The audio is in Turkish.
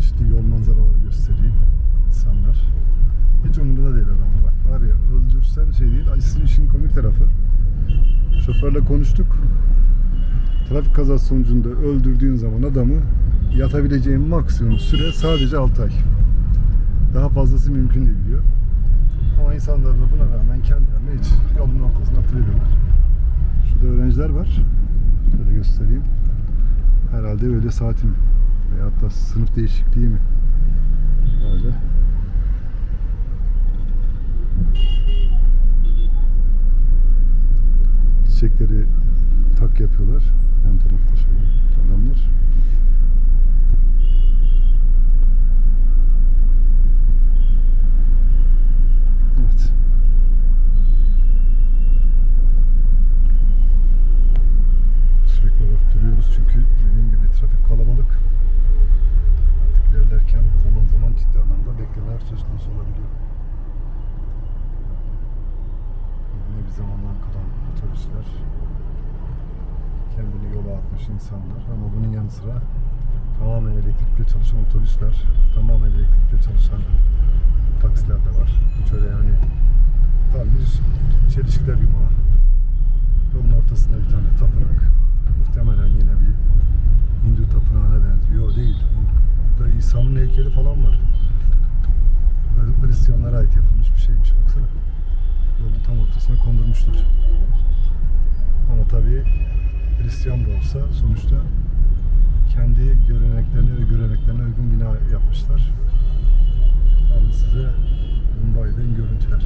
çeşitli yol manzaraları göstereyim. İnsanlar. Hiç umurunda değil adamın. Bak var ya öldürsen şey değil. Aslında işin komik tarafı. Şoförle konuştuk. Trafik kazası sonucunda öldürdüğün zaman adamı yatabileceğin maksimum süre sadece 6 ay. Daha fazlası mümkün değil diyor. Ama insanlar da buna rağmen kendilerini hiç yolun ortasına atıyorlar. Şurada öğrenciler var. Böyle göstereyim. Herhalde öyle saati mi? Veyahut da sınıf değişikliği mi? Öyle. Çiçekleri tak yapıyorlar. Söz konusu olabiliyor. Yine bir zamandan kalan otobüsler, kendini yola atmış insanlar ama bunun yanı sıra tamamen elektrikle çalışan otobüsler, tamamen elektrikle çalışan taksiler de var. Şöyle yani tam bir çelişkiler yumağı. Yolun ortasında bir tane tapınak. Muhtemelen yine bir Hindu tapınağına benziyor. Değil. Burada İsa'nın heykeli falan var. Hristiyanlara ait yapılmış bir şeymiş baksana. Yolun tam ortasına kondurmuşlar. Ama tabii Hristiyan da olsa sonuçta kendi göreneklerine ve göreneklerine uygun bina yapmışlar. Alın size Mumbai'den görüntüler.